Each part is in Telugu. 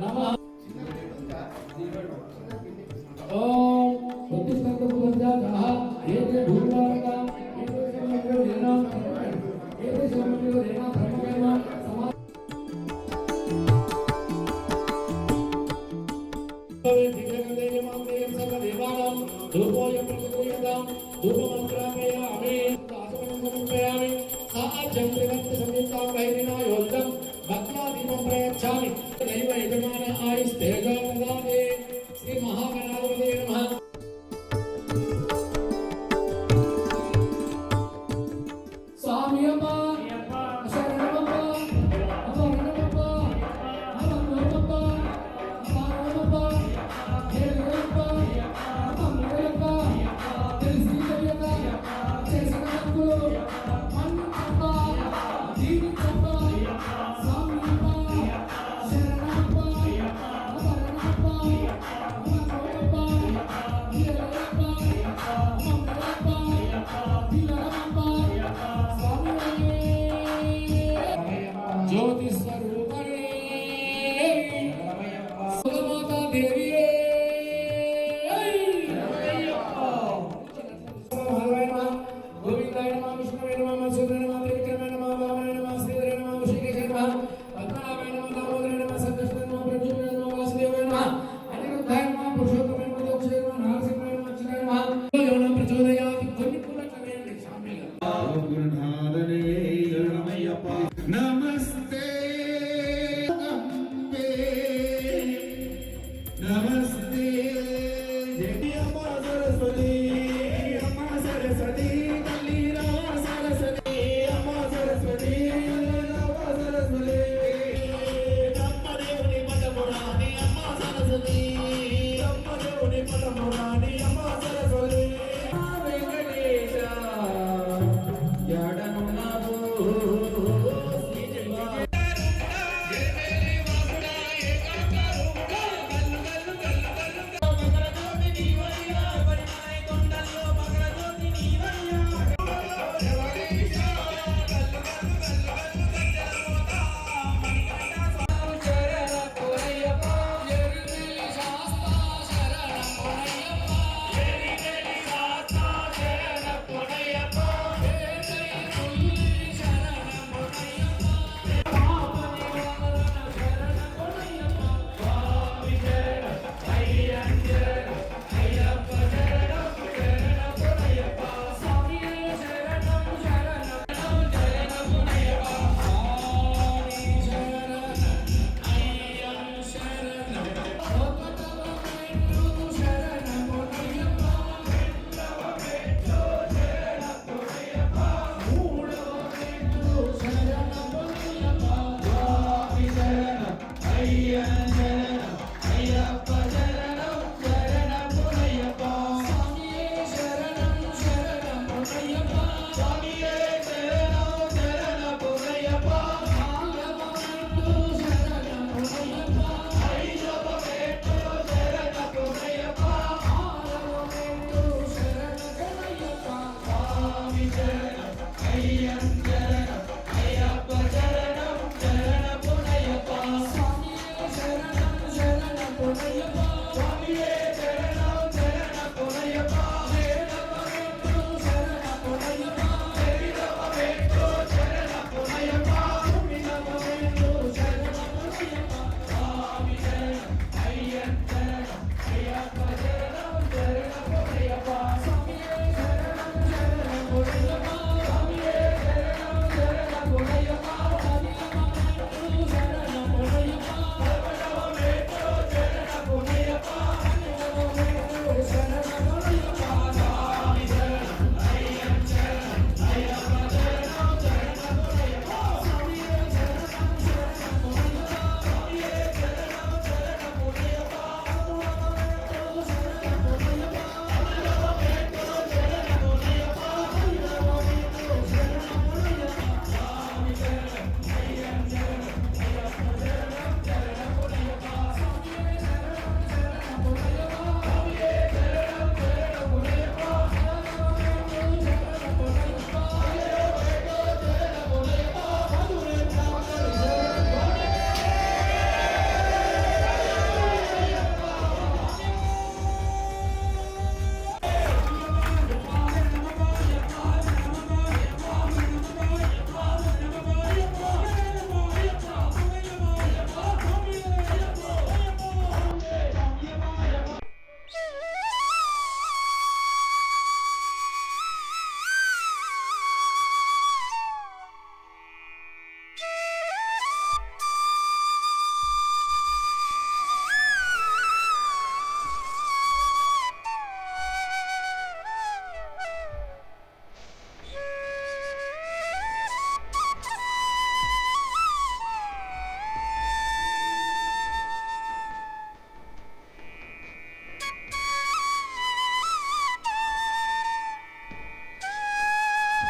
నమ ఓం ప్రతిష్టంత పురంజ నమ ఏతే భూపారంగ ఏతే సమ్మిలో రేనా ఏతే సమ్మిలో రేనా ధర్మకర్మ సమా ధూపోయ ప్రతిగోయతాం ధూపమంత్ర విష్ణువే నమ మసూరే నమ త్రివిక్రమే నమ వామనే నమ శ్రీధరే నమ ఋషికేశ నమ పద్మనాభే నమ దామోదరే నమ సంకృష్ణ నమ ప్రజుమే నమ వాసుదేవాయ నమ అనిరుద్ధాయ నమ పురుషోత్తమే నమ దోక్షే నమ నారసింహాయ నమ అచ్యుతాయ నమ యోన ప్రచోదయాతి. కొన్ని పూల చవేయండి శాంతిగా నమస్తే.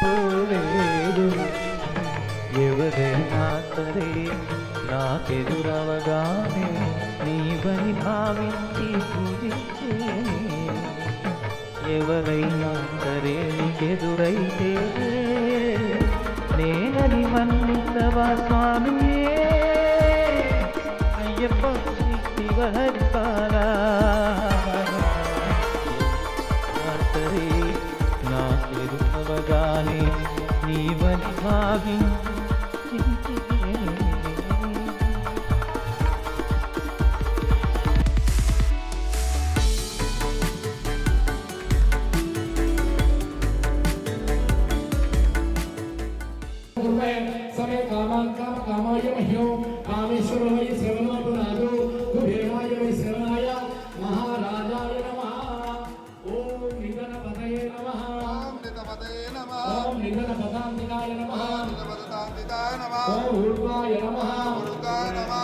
పోలేదు. ఎవరైనా సరే నాకెదురవగానే నీవని భావించి పూజించే ఎవరైనా సరే నీకెదురైతే నేనని మన్నించవా స్వామియే? అయ్యప్ప శ్రీ శివహరి ভাবি समे कामान् काम कामाय मह्यो कामेश्वरो वै सर्वम्